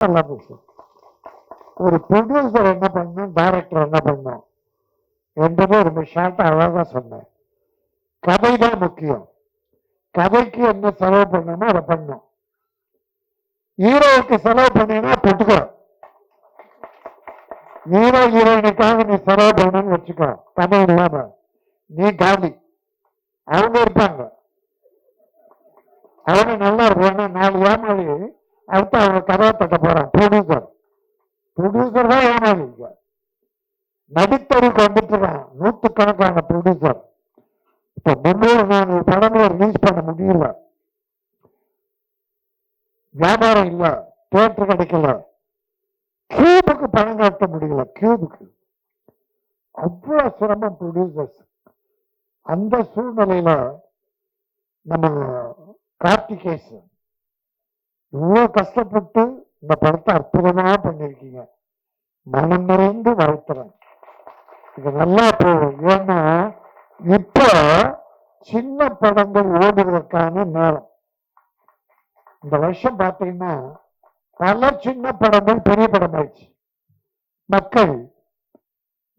நல்லா பேசு ஒரு ப்ரொடியூசர் என்ன பண்ணும் டைரக்டர் என்ன பண்ணும் என்பதை ரொம்ப ஷார்ட்டாக அழகா சொன்னேன் கதை தான் முக்கியம். கதைக்கு என்ன செலவு பண்ணணுமோ அதை பண்ணும் ஹீரோவுக்கு செலவு பண்ணினா போட்டுக்கோ. ஹீரோ ஹீரோயினுக்காக நீ செலவு பண்ணணும்னு வச்சுக்கோ. தமிழ் இல்லாம. நீ காலி. அவங்க இருப்பாங்க. அவங்க நல்லா இருப்பாங்க. நாலு ஏமாளி. அடுத்து அவங்க கதவை தட்ட போறான். ப்ரொடியூசர் ப்ரொடியூசர் தான் ஏமாளி இங்க நடித்தருக்கு வந்துட்டுறான். நூற்றுக்கணக்கான ப்ரொடியூசர் இப்ப முன்னூறு நானூறு படங்களை ரிலீஸ் பண்ண முடியல. வியாபாரம் இல்லை. தியேட்டர் கிடைக்கல. கியூபுக்கு பணம் கட்ட முடியல. கியூபுக்கு அவ்வளவு சிரமம் ப்ரொடியூசர்ஸ் அந்த சூழ்நிலையில நம்ம கார்த்திகேசன். இவ்வளவு கஷ்டப்பட்டு இந்த படத்தை அற்புதமாக பண்ணிருக்கீங்க மனம் நிறைந்து வாழ்த்துறேன். இது நல்லா போகும். ஏன்னா இப்போ சின்ன படங்கள் ஓடுவதற்கான நேரம். இந்த வருஷம் பார்த்தீங்கன்னா பல சின்ன படங்கள் பெரிய படம் ஆயிடுச்சு மக்கள்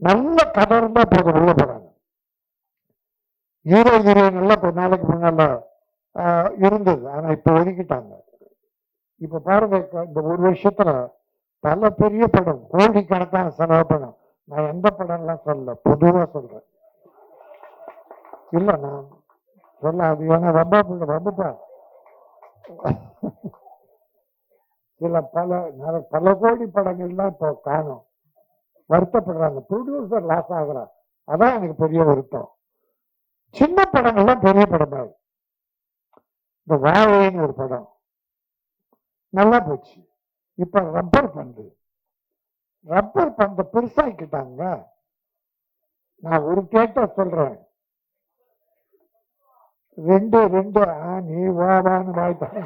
நல்ல கதை இருந்தா போதும் உள்ள போறாங்க. ஹீரோ ஹீரோயின் எல்லாம் இப்போ நாளைக்கு முன்னால ஆஹ், இருந்தது. ஆனா இப்போ ஒதுக்கிட்டாங்க. இப்ப பாருங்க இந்த ஒரு வருஷத்துல பல பெரிய படம் கோடிக்கணக்கான செலவு படம். நான் எந்த படம்லாம் சொல்லல பொதுவா சொல்றேன். இல்ல நான் சொல்ல அது ஏன்னா ரொம்ப ரொம்பப்பா சில பல பல கோடி படங்கள்லாம் இப்போ காணும். வருத்தப்படுறாங்க. ப்ரொடியூசர் லாஸ் ஆகுறான் அதான் எனக்கு பெரிய வருத்தம். சின்ன படங்கள்லாம் பெரிய படமா இந்த வாழைன்னு ஒரு படம். நல்லா போச்சு. இப்ப ரப்பர் பந்து ரப்பர் பந்த பெருசாக்கிட்டாங்க. நான் ஒரு கேட்ட சொல்றேன். ரெண்டு ரெண்டு ஆ நீ வாடான்னு வாய்ப்பாங்க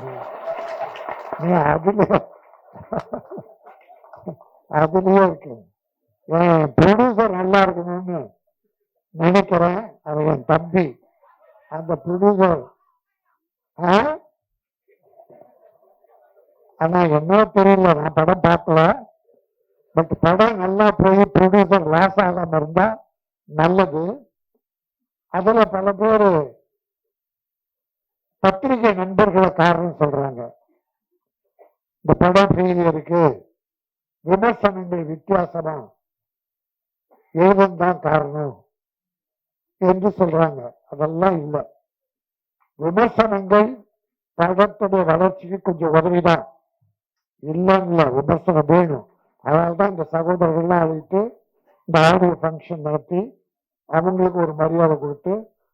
நீ அதுல அதுலயே இருக்கு. என் ப்ரொடியூசர் நல்லா இருக்கணும்னு நினைக்கிறேன். அவன் என் தம்பி. அந்த ப்ரொடியூசர் ஆனால் என்ன தெரியல நான் படம் பார்க்கல. பட் படம் நல்லா போய் ப்ரொடியூசர் லாஸ் ஆகாம இருந்தா நல்லது. அதில் பல பேர் பத்திரிகை நண்பர்களை காரணம் சொல்றாங்க. இந்த படம் ஃபெயிலியருக்கு விமர்சனங்கள் வித்தியாசமா ஏதும் தான் காரணம் என்று சொல்றாங்க. அதெல்லாம் இல்லை. விமர்சனங்கள் படத்துடைய வளர்ச்சிக்கு கொஞ்சம் உதவிதான். இல்லைங்களா விமர்சனம் வேணும். அதனால தான் இந்த சகோதரர்கள்லாம் அழைத்து இந்த ஆடியோ ஃபங்க்ஷன் நடத்தி அவங்களுக்கு ஒரு மரியாதை கொடுத்து